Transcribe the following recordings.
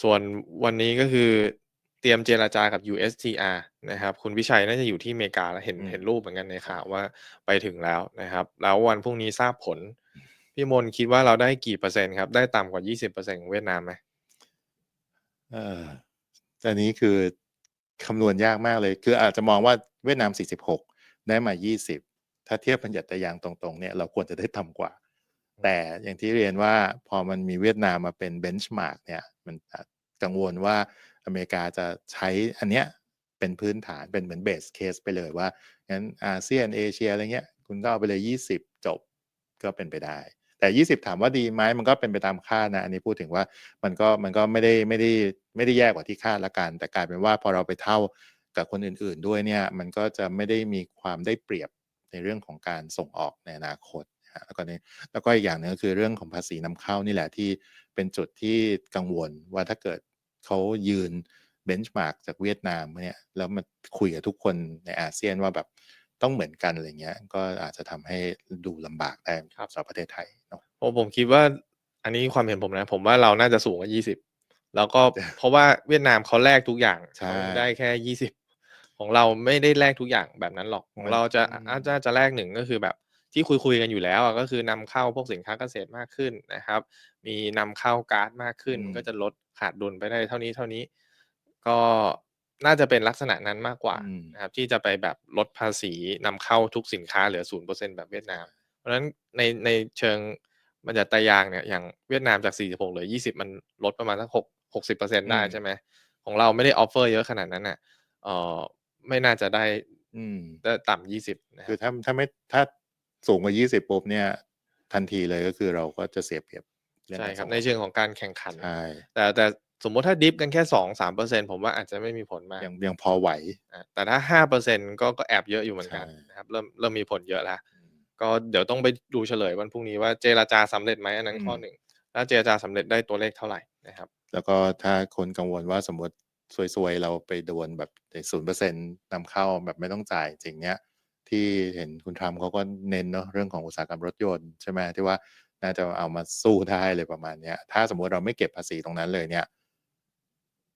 ส่วนวันนี้ก็คือเตรียมเจรจากับ USTR นะครับ คุณวิชัยน่าจะอยู่ที่อเมริกาแล้วเห็นอืมเห็นรูปเหมือนกันในข่าวว่าไปถึงแล้วนะครับ แล้ววันพรุ่งนี้ทราบผล พี่มนต์คิดว่าเราได้กี่เปอร์เซ็นต์ครับ ได้ต่ำกว่า 20%ของเวียดนามไหมเอออันนี้คือคำนวณยากมากเลย คืออาจจะมองว่าเวียดนาม 46 ได้มา 20 ถ้าเทียบปัญญัตยางตรงๆเนี่ยเราควรจะได้ต่ำกว่า แต่อย่างที่เรียนว่าพอมันมีเวียดนามมาเป็นเบนช์มาร์กเนี่ย มันอาจ กังวลว่าอเมริกาจะใช้อันเนี้ยเป็นพื้นฐานเป็นเหมือนเบสเคสไปเลยว่างั้นอาเซียนเอเชียอะไรเงี้ยคุณก็เอาไปเลย 20 จบก็เป็นไปได้ แต่ 20 ถามว่าดีไหมมันก็เป็นไปตามคาดนะ อันนี้พูดถึงว่ามันก็มันก็ไม่ได้ไม่ได้ไม่ได้แย่กว่าที่คาดละกัน แต่กลายเป็นว่าพอเราไปเท่ากับคนอื่น ๆ ด้วยเนี่ยมันก็จะไม่ได้มีความได้เปรียบในเรื่องของการส่งออกในอนาคตนะฮะแล้วก็ในแล้วก็อีกอย่างหนึงก็คือเรื่องของภาษีนำเข้านี่แหละที่เป็นจุดที่กังวลว่าถ้าเกิด เขายืนเบนช์มาร์กจากเวียดนามเนี่ยแล้วมาคุยกับทุกคนในอาเซียนว่าแบบต้องเหมือนกันอะไรเงี้ย ก็อาจจะทำให้ดูลำบากได้ครับสำหรับประเทศไทยเนาะผมผมคิดว่าอันนี้ความเห็นผมนะ ผมว่าเราน่าจะสูงกว่า20แล้วก็จะเพราะว่าเวียดนามเขาแลกทุกอย่างใช่เขาได้แค่20ของเราไม่ได้แลกทุกอย่างแบบนั้นหรอกของมันเราจะอืมอาจจะจะแลกหนึ่งก็คือแบบ ที่คุยคุยๆกันอยู่แล้วอะก็คือนำเข้าพวกสินค้าเกษตรมากขึ้นนะครับ มีนำเข้าก๊าซมากขึ้นอืมก็จะลดขาดดุลไปได้เท่านี้เท่านี้ ก็น่าจะเป็นลักษณะนั้นมากกว่าอืมนะครับ ที่จะไปแบบลดภาษีนำเข้าทุกสินค้าเหลือ0%แบบเวียดนาม เพราะฉะนั้นในในเชิงบัญญัติยางเนี่ยอย่างเวียดนามจาก 46เหลือ 20 มันลดประมาณสัก6 60%ได้อืมใช่ไหมของเราไม่ได้ออฟเฟอร์เยอะขนาดนั้นน่ะเอ่อไม่น่าจะได้อืมได้ต่ำ20นะคคืรัอบถ้าถ้าไม่ถ้า สูงกว่า 20 ปุ๊บเนี่ย ทันทีเลยก็คือเราก็จะเสียเปรียบเรื่องใช่การครับส่งในออกเชิงของการแข่งขันใช่แต่แต่สมมุติถ้าดิฟกันแค่2-3%ผมว่าอาจจะไม่มีผลมากยังยังพอไหวอะแต่ถ้า5%ก็ก็แอบเยอะอยู่เหมือนกันใช่นะครับเริ่มเริ่มมีผลเยอะแล้ว ก็เดี๋ยวต้องไปดูเฉลยวันพรุ่งนี้ว่าเจรจาสำเร็จไหมอันนั้นข้ออืมหนึ่งถ้าเจรจาสำเร็จได้ตัวเลขเท่าไหร่นะครับ แล้วก็ถ้าคนกังวลว่าสมมติซวยๆ เราไปโดนแบบศูนย์เปอร์เซ็นนำเข้าแบบไม่ต้องจ่ายจริงเนี้ย ที่เห็นคุณทรัมป์เขาก็เน้นเนาะเรื่องของอุตสาหกรรมรถยนต์ใช่ไหมที่ว่าน่าจะเอามาสู้ได้เลยประมาณเนี้ยถ้าสมมติเราไม่เก็บภาษีตรงนั้นเลยเนี่ย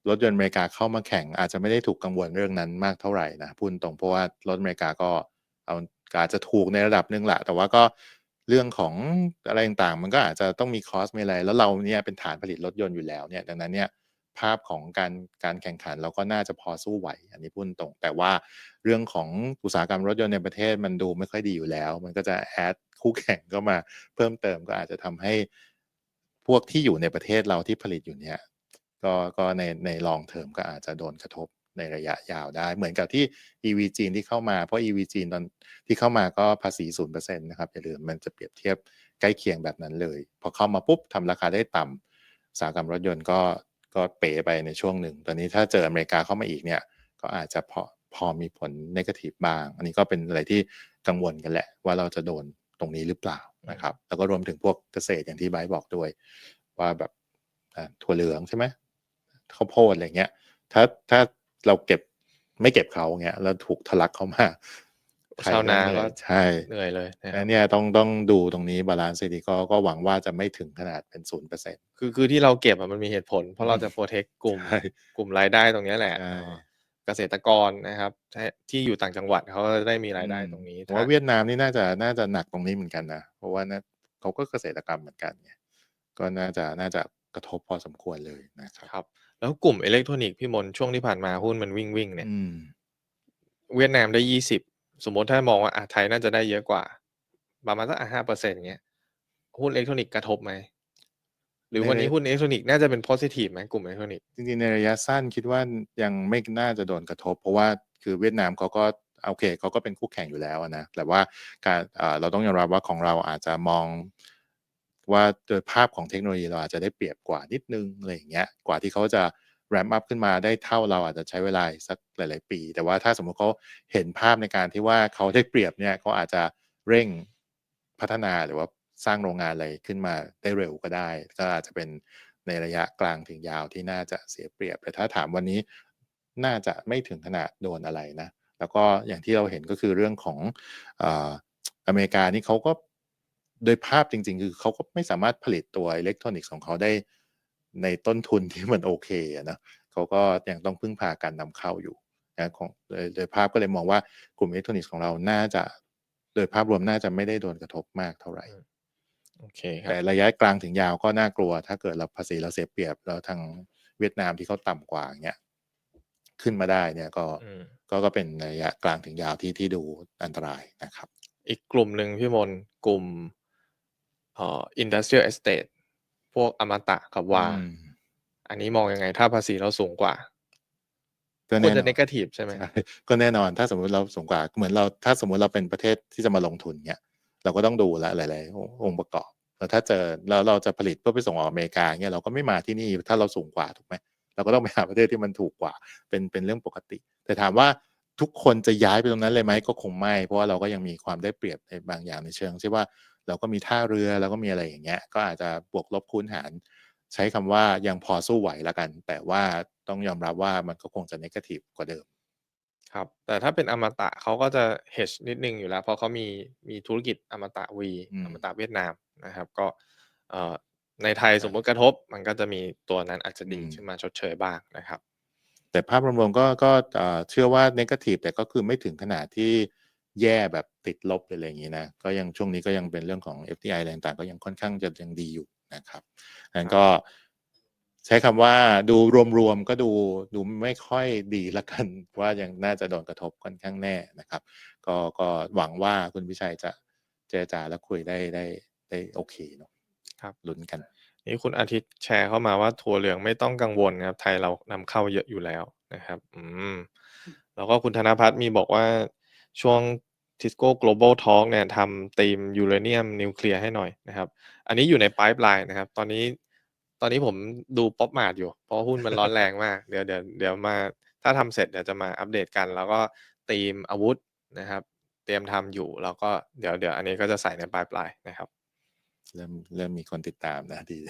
รถยนต์อเมริกาเข้ามาแข่งอาจจะไม่ได้ถูกกังวลเรื่องนั้นมากเท่าไหร่นะพูดตรงเพราะว่ารถอเมริกาก็เอาอาจจะถูกในระดับหนึ่งแหละแต่ว่าก็เรื่องของอะไรต่างๆ มันก็อาจจะต้องมีคอสมีอะไร แล้วเราเนี่ยเป็นฐานผลิตรถยนต์อยู่แล้วเนี่ยดังนั้นเนี่ย ภาพของการการแข่งขันเราก็น่าจะพอสู้ไหว อันนี้พูดตรง แต่ว่าเรื่องของอุตสาหกรรมรถยนต์ในประเทศมันดูไม่ค่อยดีอยู่แล้ว มันก็จะแอดคู่แข่งเข้ามาเพิ่มเติมก็อาจจะทำให้พวกที่อยู่ในประเทศเราที่ผลิตอยู่เนี่ยก็ก็ในในลองเทอมก็อาจจะโดนกระทบในระยะยาวได้ เหมือนกับที่ EV จีนที่เข้ามาเพราะ EV จีนตอนที่เข้ามาก็ภาษีศูนย์เปอร์เซ็นต์นะครับอย่าลืมมันจะเปรียบเทียบใกล้เคียงแบบนั้นเลย พอเข้ามาปุ๊บทำราคาได้ต่ำอุตสาหกรรมรถยนต์ก็ ก็เป๋ไปในช่วงหนึ่ง ตอนนี้ถ้าเจออเมริกาเข้ามาอีกเนี่ย ก็อาจจะพอพอมีผลนกาทีฟบ้าง อันนี้ก็เป็นอะไรที่กังวลกันแหละ ว่าเราจะโดนตรงนี้หรือเปล่านะครับ แล้วก็รวมถึงพวกเกษตรอย่างที่ไบร์ทบอกด้วย ว่าแบบถั่วเหลืองใช่ไหมข้าวโพดอะไรเงี้ย ถ้าถ้าเราเก็บไม่เก็บเขาเงี้ยแล้วถูกทะลักเข้ามา ชาวนาเหก็อยใช่เหนื่อยเลยนะคอัรับนเนี้ยต้องต้องดูตรงนี้บาลานซ์ดีก็ก็หวังว่าจะไม่ถึงขนาดเป็นศูนย์เปอร์เซ็นต์คือคือที่เราเก็บอะมันมีเหตุผล เพราะเราจะโปรเทคกลุ่มใช่กลุ่มรายได้ตรงเนี้ยแหละใช่เอ่อเกษตรกรนะครับที่ที่อยู่ต่างจังหวัดเขาก็จะได้มีรายได้ตรงนี้ผมว่าเวียดนามนี่น่าจะน่าจะหนักตรงนี้เหมือนกันนะเพราะว่านะเขาก็เกษตรกรรมเหมือนกันไงก็น่าจะน่าจะกระทบพอสมควรเลยนะครับครับแล้วกลุ่มอิเล็กทรอนิกส์พี่มนต์ช่วงที่ผ่านมาหุ้นมันวิ่งวิ่งๆเนี่ยอืมเวียดนามได้ยี่สิบ สมมติถ้ามองว่าอะไทยน่าจะได้เยอะกว่า ประมาณสักห้าเปอร์เซ็นต์เงี้ยหุ้นอิเล็กทรอนิกส์กระทบไหม หรือวันนี้ในหุ้นอิเล็กทรอนิกส์น่าจะเป็น positive ไหมกลุ่มอิเล็กทรอนิกส์จริงๆ ในระยะสั้นคิดว่ายังไม่น่าจะโดนกระทบ เพราะว่าคือเวียดนามเขาก็โอเคเขาก็เป็นคู่แข่งอยู่แล้วนะแต่ว่าการเอ่อเราต้องยอมรับว่าของเราอาจจะมองว่าโดยภาพของเทคโนโลยีเราอาจจะได้เปรียบกว่านิดนึงอะไรอย่างเงี้ยกว่าที่เขาจะ แรมอัพขึ้นมาได้เท่าเราอาจจะใช้เวลาสักหลาย ๆ ปี แต่ว่าถ้าสมมติเขาเห็นภาพในการที่ว่าเขาได้เปรียบเนี่ยเขาอาจจะเร่งพัฒนาหรือว่าสร้างโรงงานอะไรขึ้นมาได้เร็วก็ได้ ก็อาจจะเป็นในระยะกลางถึงยาวที่น่าจะเสียเปรียบ แต่ถ้าถามวันนี้น่าจะไม่ถึงขนาดโดนอะไรนะ แล้วก็อย่างที่เราเห็นก็คือเรื่องของออเมริกานี่เขาก็โดยภาพจริง ๆ คือเขาก็ไม่สามารถผลิตตัวอิเล็กทรอนิกส์ของเขาได้ ในต้นทุนที่มันโอเคอะเนาะเขาก็ยังต้องพึ่งพาการนำเข้าอยู่นะของโดยโดยภาพก็เลยมองว่ากลุ่มอิเล็กทรอนิกส์ของเราน่าจะโดยภาพรวมน่าจะไม่ได้โดนกระทบมากเท่าไหร่อืมโอเคครัแต่บระยะกลางถึงยาวก็น่ากลัว ถ้าเกิดเราภาษีเราเสียเปรียบแล้วทางเวียดนามที่เขาต่ำกว่าอย่างเงี้ยขึ้นมาได้เนี่ยก็อืมก็ก็เป็นระยะกลางถึงยาวที่ที่ดูอันตรายนะครับ อีกกลุ่มหนึ่งพี่มนต์กลุ่มเอ่อ industrial estate พวกอมตะกับวาอืมอันนี้มองยังไง ถ้าภาษีเราสูงกว่าก็ควรแน่นจะอน negative ใช่ไหมใช่ก็แน่นอนถ้าสมมุติเราสูงกว่าเหมือนเราถ้าสมมุติเราเป็นประเทศที่จะมาลงทุนเนี่ย เราก็ต้องดูแลหลายๆองค์ประกอบแล้วถ้าเจอแล้วเราจะผลิตเพื่อไปส่งออกอเมริกาเนี่ยเราก็ไม่มาที่นี่ถ้าเราสูงกว่าถูกไหมเราก็ต้องไปหาประเทศที่มันถูกกว่า เป็นเป็นเรื่องปกติ แต่ถามว่าทุกคนจะย้ายไปตรงนั้นเลยไหมก็คงไม่ เพราะว่าเราก็ยังมีความได้เปรียบในบางอย่างในเชิงที่ว่า เราก็มีท่าเรือเราก็มีอะไรอย่างเงี้ย ก็อาจจะบวกลบคูณหาร ใช้คำว่ายังพอสู้ไหวละกัน แต่ว่าต้องยอมรับว่ามันก็คงจะนกาทีฟกว่าเดิม ครับ แต่ถ้าเป็นอมตะเขาก็จะ hedge นิดนึงอยู่แล้ว เพราะเขามีมีธุรกิจอมตะวีอืมอมตะเวียดนามนะครับ ก็เอ่อในไทยใช่สมมติกระทบ มันก็จะมีตัวนั้นอาจจะดีอืมขึ้นมาชดเชยบ้างนะครับ แต่ภาพรวมๆก็ก็เอ่อเชื่อว่านกาทีฟแต่ก็คือไม่ถึงขนาดที่ แย่แบบติดลบเลยอะไรอย่างนี้นะก็ยังช่วงนี้ก็ยังเป็นเรื่องของ FDI อะไรต่างๆก็ยังค่อนข้างจะยังดีอยู่นะครับนั้นก็ใช้คำว่าดูรวมๆก็ดูดูไม่ค่อยดีละกัน ว่ายังน่าจะโดนกระทบค่อนข้างแน่นะครับ ก็ก็หวังว่าคุณพิชัยจะเจรจาและคุยได้ได้ได้โอเคเนาะครับลุ้นกัน นี่คุณอาทิตย์แชร์เข้ามาว่าถั่วเหลืองไม่ต้องกังวลนะครับ ไทยเรานำเข้าเยอะอยู่แล้วนะครับ อืมแล้วก็คุณธนพัฒน์มีบอกว่า ช่วง Tisco Global Talk เนี่ยทำธีมยูเรเนียมนิวเคลียร์ให้หน่อยนะครับ อันนี้อยู่ใน pipeline นะครับ ตอนนี้ตอนนี้ผมดูป๊อปมาดอยู่ เพราะหุ้นมันร้อนแรงมาก เดี๋ยวเดี๋ยวเดี๋ยวมาถ้าทำเสร็จเดี๋ยวจะมาอัปเดตกัน แล้วก็ธีมอาวุธนะครับ เตรียมทำอยู่แล้วก็เดี๋ยวเดี๋ยวอันนี้ก็จะใส่ใน pipeline นะครับ เริ่มเริ่มมีคนติดตามนะดี